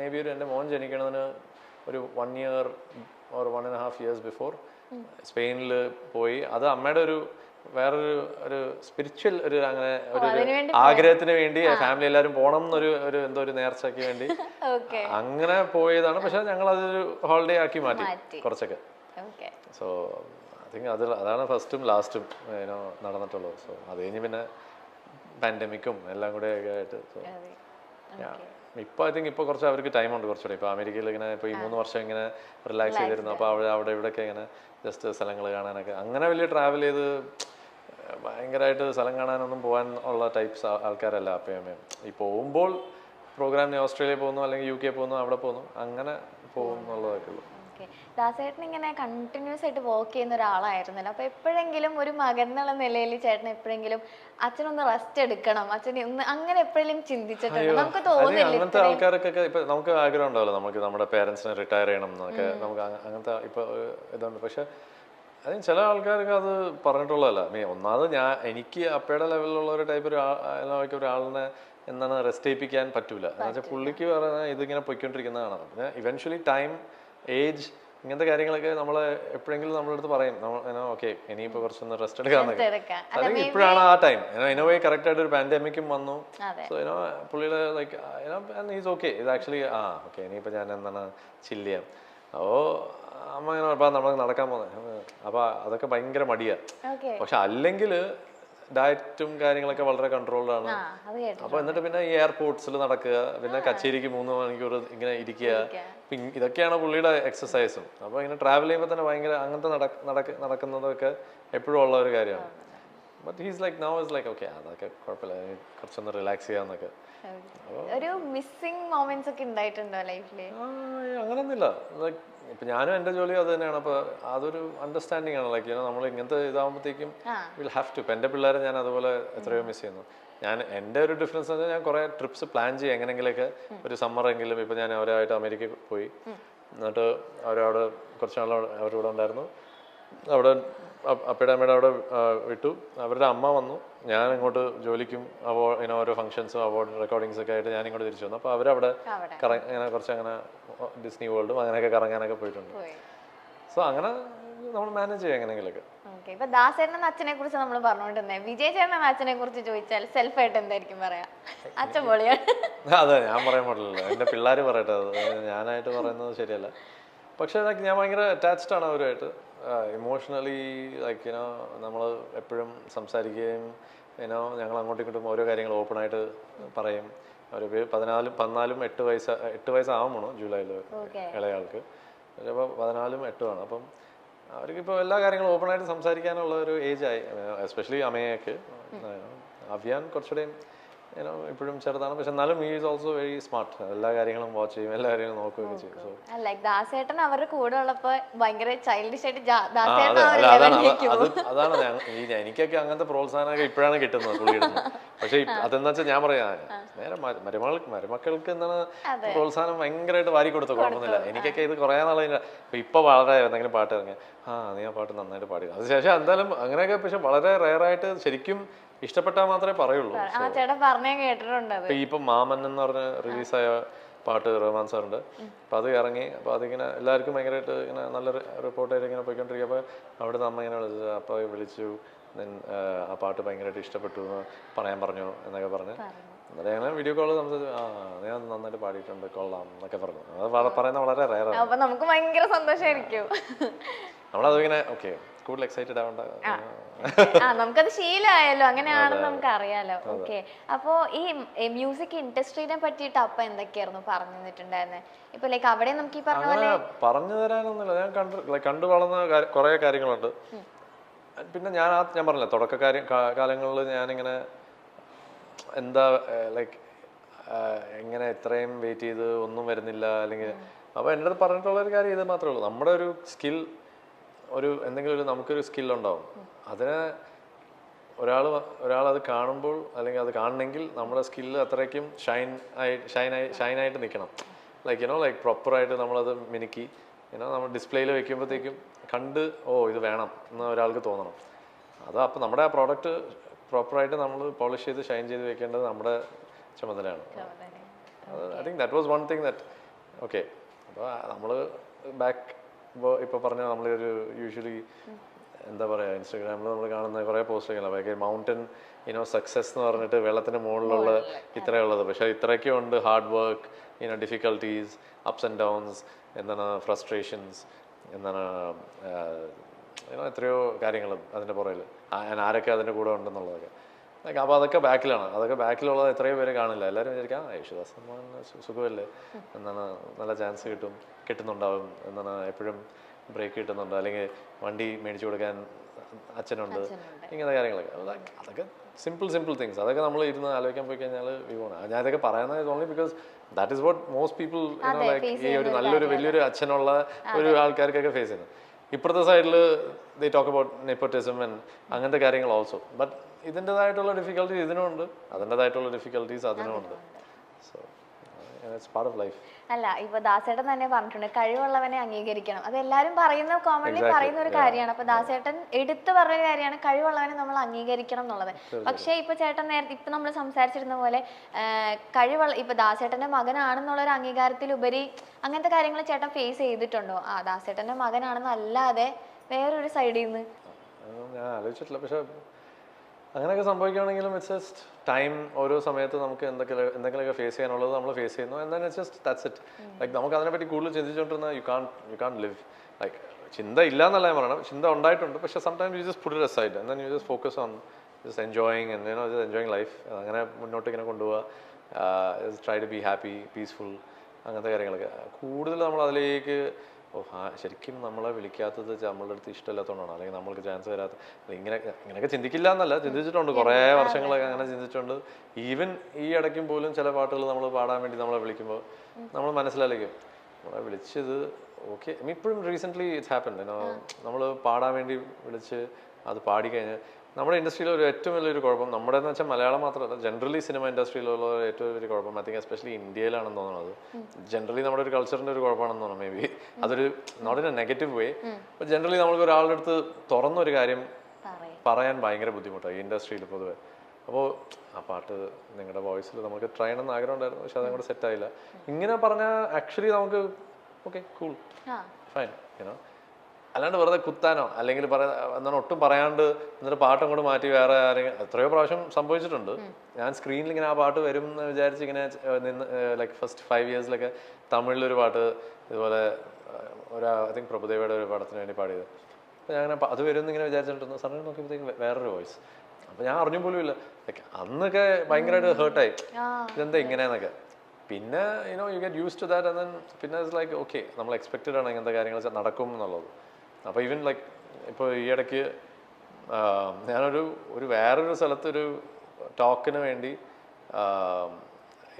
May be ഒരു എന്റെ മോൻ ജനിക്കണതിന് ഒരു one year or one and half years before സ്പെയിനിൽ പോയി. അത് അമ്മയുടെ ഒരു വേറൊരു ഒരു സ്പിരിച്വൽ ഒരു അങ്ങനെ ഒരു ആഗ്രഹത്തിന് വേണ്ടി ഫാമിലി എല്ലാവരും പോകണം എന്നൊരു ഒരു എന്തോ ഒരു നേർച്ചയ്ക്ക് വേണ്ടി. അങ്ങനെ പോയതാണ്. പക്ഷെ ഞങ്ങൾ അതൊരു ഹോളിഡേ ആക്കി മാറ്റി. കുറച്ചൊക്കെ. സോ ഐ തിങ്ക് അത് അതാണ് ഫസ്റ്റും ലാസ്റ്റും നടന്നിട്ടുള്ളത്. സോ അത് കഴിഞ്ഞ് പിന്നെ പാൻഡമിക്കും എല്ലാം കൂടെ ഒക്കെ ആയിട്ട് സോ ഇപ്പോൾ ഐ തിങ്ക് ഇപ്പോൾ കുറച്ച് അവർക്ക് ടൈം ഉണ്ട് കുറച്ചുകൂടി. ഇപ്പോൾ അമേരിക്കയിൽ ഇങ്ങനെ ഇപ്പോൾ ഈ മൂന്ന് വർഷം ഇങ്ങനെ റിലാക്സ് ചെയ്തിരുന്നു. അപ്പോൾ അവിടെ അവിടെ ഇവിടെയൊക്കെ ഇങ്ങനെ ജസ്റ്റ് സ്ഥലങ്ങൾ കാണാനൊക്കെ. അങ്ങനെ വലിയ ട്രാവൽ ചെയ്ത് ഭയങ്കരമായിട്ട് സ്ഥലം കാണാനൊന്നും പോകാൻ ഉള്ള ടൈപ്സ് ആൾക്കാരല്ല അപ്പം അമ്മയും. ഈ പോകുമ്പോൾ പ്രോഗ്രാമിന് ഓസ്ട്രേലിയ പോകുന്നു അല്ലെങ്കിൽ യു കെ പോകുന്നു അവിടെ പോകുന്നു. അങ്ങനെ പോകും എന്നുള്ളതൊക്കെ ഉള്ളൂ ഓക്കെ. ദാസേട്ടൻ ഇങ്ങനെ കണ്ടിന്യൂസ് ആയിട്ട് വർക്ക് ചെയ്യുന്ന ഒരാളായിരുന്നല്ലോ. അപ്പോൾ എപ്പോഴെങ്കിലും ഒരു മകൻ എന്നുള്ള നിലയിൽ ചേട്ടൻ എപ്പോഴെങ്കിലും അച്ഛനൊന്ന് റെസ്റ്റ് എടുക്കണം. അച്ഛനെ ഒന്ന് അങ്ങനെ എപ്പോഴെങ്കിലും ചിന്തിച്ചിട്ടുണ്ടോ? നമുക്ക് തോന്നില്ല അങ്ങനത്തെ ആൾക്കാർക്കൊക്കെ ഇപ്പൊ നമുക്ക് ആഗ്രഹം ഉണ്ടാവല്ലോ നമുക്ക് നമ്മുടെ പേരൻസിനെ റിട്ടയർ ചെയ്യണം എന്നൊക്കെ. നമുക്ക് അങ്ങനത്തെ ഇപ്പൊ ഇതുണ്ട്. പക്ഷെ അതിന് ചില ആൾക്കാർക്ക് അത് പറഞ്ഞിട്ടുള്ളതല്ല. മീ ഒന്നാമത് ഞാൻ എനിക്ക് അപ്പയുടെ ലെവലിലുള്ള ഒരു ടൈപ്പ് ഒരു ഒരാളിനെ എന്താണ് റെസ്റ്റ് ചെയ്യിപ്പിക്കാൻ പറ്റൂല. എന്ന് വെച്ചാൽ പുള്ളിക്ക് പറഞ്ഞാൽ ഇതിങ്ങനെ പൊയ്ക്കൊണ്ടിരിക്കുന്നതാണ്. ഇവൻച്വലി ടൈം ഏജ് ഇങ്ങനത്തെ കാര്യങ്ങളൊക്കെ നമ്മൾ എപ്പോഴെങ്കിലും നമ്മുടെ അടുത്ത് പറയും. ഓക്കെ ഇനിയിപ്പോൾ കുറച്ചൊന്ന് റെസ്റ്റ് എടുക്കാന്നൊക്കെ എടുക്കാം അല്ലെങ്കിൽ ഇപ്പോഴാണ് ആ ടൈം ഇനോവേ കറക്റ്റ് ആയിട്ട് ഒരു പാൻഡമിക്കും വന്നു. സോ പുള്ളിയുടെ ലൈക്ക് ഈസ് ഓക്കെ ഇത് ആക്ച്വലി ആ ഓക്കെ ഇനിയിപ്പോൾ ഞാൻ എന്താണ് ചില്ല് ചെയ്യാം. അപ്പോൾ അമ്മ ഇങ്ങനെ നമ്മൾ നടക്കാൻ പോകുന്നത് അപ്പം അതൊക്കെ ഭയങ്കര മടിയാണ് പക്ഷെ അല്ലെങ്കിൽ ഡയറ്റും കാര്യങ്ങളൊക്കെ വളരെ കൺട്രോൾഡ് ആണ് അപ്പൊ എന്നിട്ട് പിന്നെ ഈ എയർപോർട്ട്സിൽ നടക്കുക പിന്നെ കച്ചേരിക്ക് മൂന്ന് മണിക്കൂർ ഇങ്ങനെ ഇരിക്കുക. ഇതൊക്കെയാണ് പുള്ളിയുടെ എക്സസൈസും. അപ്പൊ ഇങ്ങനെ ട്രാവൽ ചെയ്യുമ്പോൾ തന്നെ ഭയങ്കര അങ്ങനത്തെ നടക്ക നടക്ക നടക്കുന്നതൊക്കെ എപ്പോഴും ഉള്ള ഒരു കാര്യമാണ്. But he's like now is like okay അതൊക്കെ കുഴപ്പമില്ല. കുറച്ചൊന്ന് റിലാക്സ് ചെയ്യാന്നൊക്കെ ഒരു മിസ്സിംഗ് മൊമെന്റ്സ് ഒക്കെ ഉണ്ടായിട്ടുണ്ടോ ലൈഫിൽ അങ്ങനെയൊന്നുമില്ല ലൈക്ക് ഇപ്പം ഞാനും എന്റെ ജോലി അത് തന്നെയാണ്. അപ്പോൾ അതൊരു അണ്ടർസ്റ്റാൻഡിങ് ആണ്. ലൈക്ക് നമ്മൾ ഇങ്ങനത്തെ ഇതാകുമ്പോഴത്തേക്കും വിൽ ഹാവ് ടു ഇപ്പം എന്റെ പിള്ളേരെ ഞാൻ അതുപോലെ എത്രയോ മിസ് ചെയ്യുന്നു. ഞാൻ എന്റെ ഒരു ഡിഫറൻസ് എന്ന് വെച്ചാൽ ഞാൻ കുറേ ട്രിപ്സ് പ്ലാൻ ചെയ്യും. എങ്ങനെങ്കിലൊക്കെ ഒരു സമ്മറെങ്കിലും ഇപ്പം ഞാൻ അവരായിട്ട് അമേരിക്കയിൽ പോയി. എന്നിട്ട് അവരവിടെ കുറച്ച് നാൾ അവരുടെ കൂടെ ഉണ്ടായിരുന്നു. അവിടെ അപ്പ- അപ്പയുടെ അമ്മയുടെ അവിടെ വിട്ടു. അവരുടെ അമ്മ വന്നു. ഞാൻ ഇങ്ങോട്ട് ജോലിക്കും അവാർഡ് ഇങ്ങനെ ഓരോ ഫംഗ്ഷൻസും അവാർഡ് റെക്കോർഡിങ്സ് ഒക്കെ ആയിട്ട് ഞാൻ ഇങ്ങോട്ട് തിരിച്ചു വന്നു. അപ്പോൾ അവരവിടെ അവിടെ. കറ അങ്ങനെ കുറച്ച് അങ്ങനെ ഡിസ്നി വേൾഡും അങ്ങനെയൊക്കെ കറങ്ങാനൊക്കെ പോയിട്ടുണ്ട്. സോ അങ്ങനെ നമ്മൾ മാനേജ് ചെയ്യാം എങ്ങനെയെങ്കിലൊക്കെ. ഇപ്പൊ ദാസേട്ടൻ അച്ഛനെ കുറിച്ച് നമ്മൾ പറഞ്ഞുകൊണ്ടിരുന്നേ വിജയ് ചേട്ടൻ അച്ഛനെ കുറിച്ച് ചോദിച്ചാൽ സെൽഫ് ആയിട്ട് എന്തായിരിക്കും പറയാ? അച്ഛൻ പൊളിയാണ്. അതെ ഞാൻ പറയാൻ പാടില്ലല്ലോ. എന്റെ പിള്ളേര് പറയട്ടെ അത് ഞാനായിട്ട് പറയുന്നത് ശരിയല്ല. പക്ഷേ ലൈക്ക് ഞാൻ ഭയങ്കര അറ്റാച്ച്ഡ് ആണ് അവരുമായിട്ട്. ഇമോഷണലി ലൈക്ക് യുനോ നമ്മൾ എപ്പോഴും സംസാരിക്കുകയും യുനോ ഞങ്ങൾ അങ്ങോട്ടും ഇങ്ങോട്ടും ഓരോ കാര്യങ്ങൾ ഓപ്പണായിട്ട് പറയും. അവർ പതിനാലും പതിനാലും എട്ട് വയസ്സ് എട്ട് വയസ്സാവുമ്പോൾ ജൂലൈയിൽ ഇളയാൾക്ക്. അപ്പോൾ പതിനാലും എട്ടുമാണ് അപ്പം അവർക്കിപ്പോൾ എല്ലാ കാര്യങ്ങളും ഓപ്പണായിട്ട് സംസാരിക്കാനുള്ള ഒരു ഏജ് ആയി. എസ്പെഷ്യലി അമ്മയൊക്കെ അഭിയാൻ കുറച്ചുകൂടെയും ഏനോ ഇപ്പോഴും ചെറുതാണ്. പക്ഷെ എന്നാലും he is also very smart എല്ലാ കാര്യങ്ങളും വാച്ച് ചെയ്യും എല്ലാ കാര്യങ്ങളും നോക്കുകയൊക്കെ ചെയ്യും. സോ ലൈക്ക് ദാസേട്ടൻ അവരുടെ കൂടെ ഉള്ളപ്പോൾ ഭയങ്കര ചൈൽഡിഷ് ആയിട്ട് അതാണ് അതാണ് എനിക്കൊക്കെ അങ്ങനത്തെ പ്രോത്സാഹനമൊക്കെ ഇപ്പോഴാണ് കിട്ടുന്നത് പുള്ളിയുടെ പക്ഷെ അതെന്താ വെച്ചാൽ ഞാൻ പറയാ നേരെ മരുമകൾക്ക് മരുമക്കൾക്ക് എന്താണ് പ്രോത്സാഹനം ഭയങ്കരമായിട്ട് വാരി കൊടുത്തു കുഴപ്പമൊന്നുമില്ല. എനിക്കൊക്കെ ഇത് കുറേ നാളെ ഇപ്പൊ ഇപ്പൊ വളരെ എന്തെങ്കിലും പാട്ട് ഇറങ്ങിയാൽ ആ നീ ആ പാട്ട് നന്നായിട്ട് പാടി അതിനുശേഷം ശേഷം എന്തായാലും അങ്ങനെയൊക്കെ പക്ഷെ വളരെ റയറായിട്ട് ശരിക്കും ഇഷ്ടപ്പെട്ടാൽ മാത്രമേ പറയുള്ളൂ ആ ചേട്ടൻ പറഞ്ഞേ കേട്ടിട്ടുണ്ട് അത്. ഇപ്പൊ മാമൻ എന്ന് പറഞ്ഞ റിലീസായ പാട്ട് റഹ്മാൻ സാറുണ്ട്. അപ്പൊ അത് ഇറങ്ങി അപ്പൊ അതിങ്ങനെ എല്ലാവർക്കും ഭയങ്കരമായിട്ട് ഇങ്ങനെ നല്ല റിപ്പോർട്ടായിട്ട് ഇങ്ങനെ പോയിക്കൊണ്ടിരിക്കുക അപ്പൊ അവിടെ നമ്മ അമ്മ ഇങ്ങനെ വിളിച്ചു അപ്പൊ വിളിച്ചു ആ, ആ പാട്ട് ഭയങ്കരമായിട്ട് ഇഷ്ടപ്പെട്ടു എന്ന് പറയാൻ പറഞ്ഞു എന്നൊക്കെ പറഞ്ഞ്. ഞങ്ങൾ വീഡിയോ കോൾ സംസാരിച്ചു ആ ഞാൻ നന്നായിട്ട് പാടിയിട്ടുണ്ട് കൊള്ളാം എന്നൊക്കെ പറഞ്ഞു. അത് വള- പറയുന്നത് വളരെ റയറാണ് അപ്പൊ നമുക്ക് ഭയങ്കര സന്തോഷമായിരിക്കും നമ്മളതിങ്ങനെ ഓക്കെ കൂടുതൽ എക്സൈറ്റഡ് ആവണ്ട. ആ. നമുക്കത് ശീലമായല്ലോ. അങ്ങനെയാണെന്ന് നമുക്ക് അറിയാലോ ഓക്കെ. അപ്പോ ഈ മ്യൂസിക് ഇൻഡസ്ട്രീനെ പറ്റിയിട്ട് അപ്പ എന്തൊക്കെയായിരുന്നു പറഞ്ഞു തന്നിട്ടുണ്ടായിരുന്നത് ഇപ്പൊ ലൈക്ക് അവിടെ നമുക്ക് ഈ പറഞ്ഞ പോലെ പറഞ്ഞു തരാനൊന്നുമില്ല. ഞാൻ കണ്ട് കണ്ടു വളർന്ന കൊറേ കുറേ കാര്യങ്ങളുണ്ട്. പിന്നെ ഞാൻ ആ ഞാൻ പറഞ്ഞില്ല തുടക്കക്കാരി കാലങ്ങളിൽ ഞാനിങ്ങനെ എന്താ ലൈക്ക് എങ്ങനെ ഇത്രയും വെയിറ്റ് ചെയ്ത് ഒന്നും വരുന്നില്ല. അല്ലെങ്കിൽ അപ്പോൾ എന്റെ അടുത്ത് പറഞ്ഞിട്ടുള്ള ഒരു കാര്യം ഇത് മാത്രമേ ഉള്ളൂ. നമ്മുടെ ഒരു സ്കിൽ ഒരു എന്തെങ്കിലും ഒരു നമുക്കൊരു സ്കിൽ ഉണ്ടാവും അതിനെ ഒരാൾ ഒരാൾ അത് കാണുമ്പോൾ അല്ലെങ്കിൽ അത് കാണണമെങ്കിൽ നമ്മുടെ സ്കില്ല് അത്രയ്ക്കും ഷൈൻ ആയി ഷൈൻ ആയി ഷൈൻ ആയിട്ട് നിൽക്കണം ലൈക്ക് യുനോ ലൈക്ക് പ്രോപ്പറായിട്ട് നമ്മളത് മിനുക്കി. യുനോ നമ്മൾ ഡിസ്പ്ലേയിൽ വെക്കുമ്പോഴത്തേക്കും കണ്ട് ഓ ഇത് വേണം എന്ന് ഒരാൾക്ക് തോന്നണം. അത് അപ്പോൾ നമ്മുടെ ആ പ്രോഡക്റ്റ് പ്രോപ്പറായിട്ട് നമ്മൾ പോളിഷ് ചെയ്ത് ഷൈൻ ചെയ്ത് വെക്കേണ്ടത് നമ്മുടെ ചുമതലയാണ്. I think that was one thing that okay അപ്പോൾ നമ്മൾ ബാക്ക് ഇപ്പോൾ ഇപ്പോൾ പറഞ്ഞ ഒരു യൂഷ്വലി എന്താ പറയുക ഇൻസ്റ്റാഗ്രാമിൽ നമ്മൾ കാണുന്ന കുറേ പോസ്റ്റൊക്കെ ഭയങ്കര മൗണ്ടൻ ഇനോ സക്സസ് എന്ന് പറഞ്ഞിട്ട് വെള്ളത്തിന് മുകളിലുള്ള ഇത്രയുള്ളത് പക്ഷേ ഇത്രയൊക്കെ ഉണ്ട്. ഹാർഡ് വർക്ക് ഇനോ ഡിഫിക്കൽട്ടീസ് അപ്സ് ആൻഡ് ഡൗൺസ് എന്താണ് ഫ്രസ്ട്രേഷൻസ് എന്താണ് എത്രയോ കാര്യങ്ങൾ അതിന്റെ പുറകിൽ ആരൊക്കെ അതിന്റെ കൂടെ ഉണ്ടെന്നുള്ളതൊക്കെ. അപ്പോൾ അതൊക്കെ ബാക്കിലാണ്. അതൊക്കെ ബാക്കിലുള്ളത് എത്രയോ പേര് കാണില്ല. എല്ലാവരും വിചാരിക്കാം യേശുദാസ് സമ്മാൻ സുഖമല്ലേ? എന്താണ് നല്ല ചാൻസ് കിട്ടും. കിട്ടുന്നുണ്ടാവും എന്താണ് എപ്പോഴും ബ്രേക്ക് കിട്ടുന്നുണ്ട്. അല്ലെങ്കിൽ വണ്ടി മേടിച്ചു കൊടുക്കാൻ അച്ഛനുണ്ട്. ഇങ്ങനത്തെ കാര്യങ്ങളൊക്കെ. അതൊക്കെ സിമ്പിൾ സിമ്പിൾ തിങ്സ് അതൊക്കെ നമ്മൾ ഇരുന്ന് ആലോചിക്കാൻ പോയി കഴിഞ്ഞാൽ വിവോണ് ഞാൻ ഇതൊക്കെ പറയുന്നത് only because that is what most people like ഈ ഒരു നല്ലൊരു വലിയൊരു അച്ഛനുള്ള ഒരു ആൾക്കാർക്കൊക്കെ ഫേസ് ചെയ്യുന്നത്. ഇപ്പുറത്തെ സൈഡിൽ the talk about nepotism and അങ്ങനത്തെ കാര്യങ്ങൾ ഓൾസോ ബട്ട് ഇതിന്റെതായിട്ടുള്ള ഡിഫിക്കൽട്ടീസ് ഇതിനുമുണ്ട് അതിന്റെതായിട്ടുള്ള difficulties അതിനുമുണ്ട് so it's part of life അല്ല ഇപ്പൊ ദാസേട്ടൻ തന്നെ പറഞ്ഞിട്ടുണ്ട് കഴിവുള്ളവനെ അംഗീകരിക്കണം. അത് എല്ലാരും പറയുന്ന കോമൺലി പറയുന്ന ഒരു കാര്യമാണ്. അപ്പൊ ദാസേട്ടൻ എടുത്തു പറഞ്ഞ കാര്യമാണ് കഴിവുള്ളവനെ നമ്മൾ അംഗീകരിക്കണം എന്നുള്ളത്. പക്ഷേ ഇപ്പൊ ചേട്ടൻ നേരത്തെ ഇപ്പൊ നമ്മൾ സംസാരിച്ചിരുന്ന പോലെ കഴിവുള്ള ഇപ്പൊ ദാസേട്ടന്റെ മകനാണെന്നുള്ള ഒരു അംഗീകാരത്തിലുപരി അങ്ങനത്തെ കാര്യങ്ങൾ ചേട്ടൻ ഫേസ് ചെയ്തിട്ടുണ്ടോ? ആ ദാസേട്ടന്റെ മകനാണെന്നല്ലാതെ വേറൊരു സൈഡിൽ നിന്ന് ഞാൻ ആലോചിച്ചിട്ടില്ല. പക്ഷെ അങ്ങനെയൊക്കെ സംഭവിക്കുകയാണെങ്കിലും ഇറ്റ്സ് ജസ്റ്റ് ടൈം ഓരോ സമയത്ത് നമുക്ക് എന്തൊക്കെ എന്തെങ്കിലുമൊക്കെ ഫേസ് ചെയ്യാനുള്ളത് നമ്മൾ ഫേസ് ചെയ്യുന്നു. എന്നാൽ it's just that's it like നമുക്ക് അതിനെപ്പറ്റി കൂടുതൽ ചിന്തിച്ചുകൊണ്ടിരുന്ന you can you can live like ചിന്ത ഇല്ല എന്നല്ല ഞാൻ പറയണം ചിന്ത ഉണ്ടായിട്ടുണ്ട്. പക്ഷേ sometimes you just put it aside you just focus on just enjoying എന്നോ ജസ്റ്റ് എൻജോയിങ് ലൈഫ് അങ്ങനെ മുന്നോട്ട് ഇങ്ങനെ കൊണ്ടുപോവുക try to be happy peaceful അങ്ങനത്തെ കാര്യങ്ങളൊക്കെ. കൂടുതൽ നമ്മൾ അതിലേക്ക് ഓ ആ ശരിക്കും നമ്മളെ വിളിക്കാത്തത് നമ്മളുടെ അടുത്ത് ഇഷ്ടമില്ലാത്തതുകൊണ്ടാണ് അല്ലെങ്കിൽ നമ്മൾക്ക് ചാൻസ് വരാത്ത ഇങ്ങനെ ഇങ്ങനെയൊക്കെ ചിന്തിക്കില്ല എന്നല്ല ചിന്തിച്ചിട്ടുണ്ട്. കുറേ വർഷങ്ങളൊക്കെ അങ്ങനെ ചിന്തിച്ചിട്ടുണ്ട്. ഈവൻ ഈ ഇടയ്ക്കും പോലും ചില പാട്ടുകൾ നമ്മൾ പാടാൻ വേണ്ടി നമ്മളെ വിളിക്കുമ്പോൾ നമ്മൾ മനസ്സിലായിരിക്കും നമ്മളെ വിളിച്ചത് ഓക്കെ ഇപ്പോഴും റീസെന്റ്ലി ഇറ്റ്സ് ഹാപ്പൻ നമ്മൾ പാടാൻ വേണ്ടി വിളിച്ച് അത് പാടിക്കഴിഞ്ഞ് നമ്മുടെ ഇൻഡസ്ട്രിയിലെ ഒരു ഏറ്റവും വലിയൊരു കുഴപ്പം നമ്മുടെ എന്ന് വെച്ചാൽ മലയാളം മാത്രമല്ല ജനറലി സിനിമ ഇൻഡസ്ട്രിയിലുള്ള ഏറ്റവും വലിയ കുഴപ്പം ഐ തിങ്ക് എസ്പെഷ്യലി ഇന്ത്യയിലാണെന്ന് തോന്നുന്നത്. ജനറലി നമ്മുടെ ഒരു കൾച്ചറിന്റെ ഒരു കുഴപ്പമാണെന്ന് തോന്നുന്നു മേ ബി അതൊരു not in a negative way അപ്പോൾ ജനറലി നമ്മൾക്ക് ഒരാളുടെ അടുത്ത് തുറന്നൊരു കാര്യം പറയാൻ ഭയങ്കര ബുദ്ധിമുട്ടാണ് ഈ ഇൻഡസ്ട്രിയിൽ പൊതുവെ. അപ്പോൾ ആ പാട്ട് നിങ്ങളുടെ വോയിസിൽ നമുക്ക് ട്രൈ ചെയ്യണമെന്ന് ആഗ്രഹം ഉണ്ടായിരുന്നു പക്ഷെ അതങ്ങോട്ട് സെറ്റ് ആയില്ല. ഇങ്ങനെ പറഞ്ഞാൽ ആക്ച്വലി നമുക്ക് ഓക്കെ കൂൾ ഫൈൻ യുനോ അല്ലാണ്ട് വെറുതെ കുത്താനോ അല്ലെങ്കിൽ പറയാ എന്താണ് ഒട്ടും പറയാണ്ട് എന്നിട്ട് പാട്ടും കൂടെ മാറ്റി വേറെ ആരെങ്കിലും എത്രയോ പ്രാവശ്യം സംഭവിച്ചിട്ടുണ്ട്. ഞാൻ സ്ക്രീനിൽ ഇങ്ങനെ ആ പാട്ട് വരും എന്ന് വിചാരിച്ച് ഇങ്ങനെ നിന്ന് ലൈക്ക് ഫസ്റ്റ് ഫൈവ് ഇയേഴ്സിലൊക്കെ തമിഴിലൊരു പാട്ട് ഇതുപോലെ ഒരു ഐ തിങ്ക് പ്രഭുദേവയുടെ ഒരു പടത്തിന് വേണ്ടി പാടിയത്. അപ്പോൾ ഞാൻ അങ്ങനെ അത് വരും എന്നിങ്ങനെ വിചാരിച്ചിട്ടുണ്ട് സമയം നോക്കിയപ്പോഴത്തേക്കും വേറൊരു വോയിസ് അപ്പോൾ ഞാൻ അറിഞ്ഞു പോലും ഇല്ല അന്നൊക്കെ ഭയങ്കരമായിട്ട് ഹേർട്ടായി ഇതെന്താ ഇങ്ങനെയെന്നൊക്കെ പിന്നെ you know you get use to that and പിന്നെ ഇറ്റ്സ് ലൈക്ക് ഓക്കെ നമ്മൾ എക്സ്പെക്റ്റഡ് ആണ് ഇങ്ങനത്തെ കാര്യങ്ങൾ നടക്കും എന്നുള്ളത്. അപ്പോൾ ഈവൻ ലൈക്ക് ഇപ്പോൾ ഈ ഇടയ്ക്ക് ഞാനൊരു ഒരു വേറൊരു സ്ഥലത്തൊരു ടോക്കിന് വേണ്ടി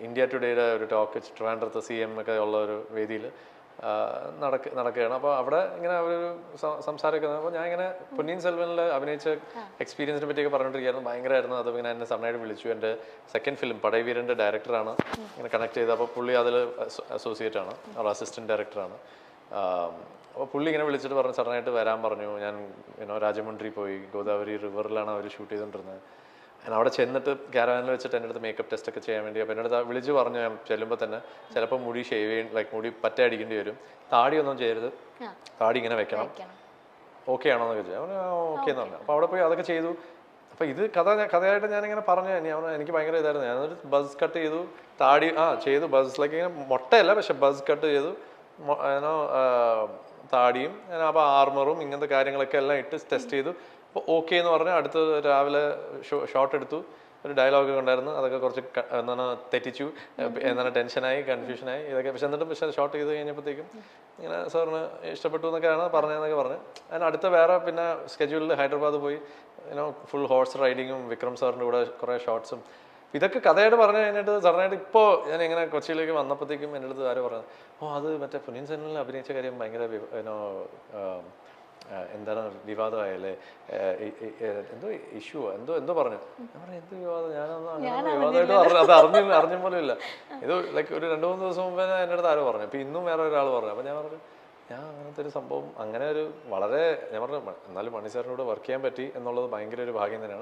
ഇന്ത്യ ടുഡേയുടെ ഒരു ടോക്ക് ട്രിവാൻഡ്രത്ത് സി എം ഒക്കെ ഉള്ള ഒരു വേദിയിൽ നടക്ക നടക്കുകയാണ്. അപ്പോൾ അവിടെ ഇങ്ങനെ ഒരു സംസാരമൊക്കെ അപ്പോൾ ഞാൻ ഇങ്ങനെ പൊന്നിയിൻ സെൽവനിൽ അഭിനയിച്ച എക്സ്പീരിയൻസിനെ പറ്റിയൊക്കെ പറഞ്ഞിട്ടിരിക്കുകയായിരുന്നു ഭയങ്കരമായിരുന്നു. അത് ഇങ്ങനെ എന്നെ സണ്ണായിട്ട് വിളിച്ചു. എന്റെ സെക്കൻഡ് ഫിലിം പടയവീരന്റെ ഡയറക്ടറാണ് ഇങ്ങനെ കണക്ട് ചെയ്ത്. അപ്പോൾ പുള്ളി അതിൽ അസോസിയേറ്റ് ആണ്. അവർ അസിസ്റ്റന്റ് ഡയറക്ടറാണ് അപ്പോൾ പുള്ളി ഇങ്ങനെ വിളിച്ചിട്ട് പറഞ്ഞു സഡനായിട്ട് വരാൻ പറഞ്ഞു. ഞാൻ രാജമുണ്ട്രി പോയി. ഗോദാവരി റിവറിലാണ് അവർ ഷൂട്ട് ചെയ്തുകൊണ്ടിരുന്നത് ഞാൻ അവിടെ ചെന്നിട്ട് ക്യാരവാനിൽ വെച്ചിട്ട് എന്റെ അടുത്ത് മേക്കപ്പ് ടെസ്റ്റ് ഒക്കെ ചെയ്യാൻ വേണ്ടി. അപ്പോൾ എന്റെ അടുത്ത് വിളിച്ച് പറഞ്ഞു ഞാൻ ചെല്ലുമ്പോൾ തന്നെ ചിലപ്പോൾ മുടി ഷേവ് ചെയ്യും ലൈക്ക് മുടി പറ്റ അടിക്കേണ്ടി വരും. താടി ഒന്നും ചെയ്യരുത്. താടി ഇങ്ങനെ വെക്കണം. ഓക്കെ ആണോ എന്നൊക്കെ ചോദിച്ചു. ഓക്കെ എന്ന് പറഞ്ഞു. അപ്പോൾ അവിടെ പോയി അതൊക്കെ ചെയ്തു. അപ്പോൾ ഇത് കഥ ഞാൻ- കഥയായിട്ട് ഞാനിങ്ങനെ പറഞ്ഞു അവനെ എനിക്ക് ഭയങ്കര ഇതായിരുന്നു. ഞാനൊരു ബസ് കട്ട് ചെയ്തു. താടി ആ ചെയ്തു. ബസ്സിലേക്ക് ഇങ്ങനെ മുട്ടയല്ല പക്ഷെ ബസ് കട്ട് ചെയ്തു. താടിയും അപ്പോൾ ആർമറും ഇങ്ങനത്തെ കാര്യങ്ങളൊക്കെ എല്ലാം ഇട്ട് ടെസ്റ്റ് ചെയ്തു. അപ്പോൾ ഓക്കെ എന്ന് പറഞ്ഞ് അടുത്ത് രാവിലെ ഷോട്ട് എടുത്തു. ഒരു ഡയലോഗ് ഉണ്ടായിരുന്നു. അതൊക്കെ കുറച്ച് എന്താണ് തെറ്റിച്ചു. എന്താണ് ടെൻഷനായി കൺഫ്യൂഷനായി ഇതൊക്കെ പക്ഷെ എന്നിട്ടും പക്ഷേ ഷോട്ട് ചെയ്ത് കഴിഞ്ഞപ്പോഴത്തേക്കും ഇങ്ങനെ സാറിന് ഇഷ്ടപ്പെട്ടു എന്നൊക്കെയാണ് പറഞ്ഞതെന്നൊക്കെ പറഞ്ഞ്. അതിന് അടുത്ത വേറെ പിന്നെ സ്കെഡ്യൂളിൽ ഹൈദരാബാദ് പോയി. ഇനോ ഫുൾ ഹോഴ്സ് റൈഡിങ്ങും വിക്രം സാറിന്റെ കൂടെ കുറേ ഷോർട്സും ഇതൊക്കെ കഥയായിട്ട് പറഞ്ഞു കഴിഞ്ഞിട്ട് സഡനായിട്ട് ഇപ്പോൾ ഞാൻ ഇങ്ങനെ കൊച്ചിയിലേക്ക് വന്നപ്പോഴത്തേക്കും എന്റെ അടുത്ത് ആരും പറഞ്ഞു ഓ അത് മറ്റേ പുനിയൻ സെനിൽ അഭിനയിച്ച കാര്യം ഭയങ്കര എന്താണ് വിവാദമായല്ലേ? എന്തോ ഇഷ്യൂ എന്തോ എന്തോ പറഞ്ഞു. ഞാൻ പറഞ്ഞു എന്ത് വിവാദം? ഞാനൊന്നും അങ്ങനെ വിവാദമായിട്ട് അറിഞ്ഞ അത് അറിഞ്ഞ അറിഞ്ഞ പോലും ഇല്ല ഇത് ലൈക്ക് ഒരു രണ്ട് മൂന്ന് ദിവസം മുമ്പേ എന്റെ അടുത്ത് ആരോ പറഞ്ഞു. അപ്പോൾ ഇന്നും വേറെ ഒരാൾ പറഞ്ഞു. അപ്പോൾ ഞാൻ പറഞ്ഞു ഞാൻ അങ്ങനത്തെ ഒരു സംഭവം അങ്ങനെ ഒരു വളരെ ഞാൻ പറഞ്ഞു എന്നാലും മണി സാറിനോട് വർക്ക് ചെയ്യാൻ പറ്റി എന്നുള്ളത് ഭയങ്കര ഒരു ഭാഗ്യം തന്നെയാണ്.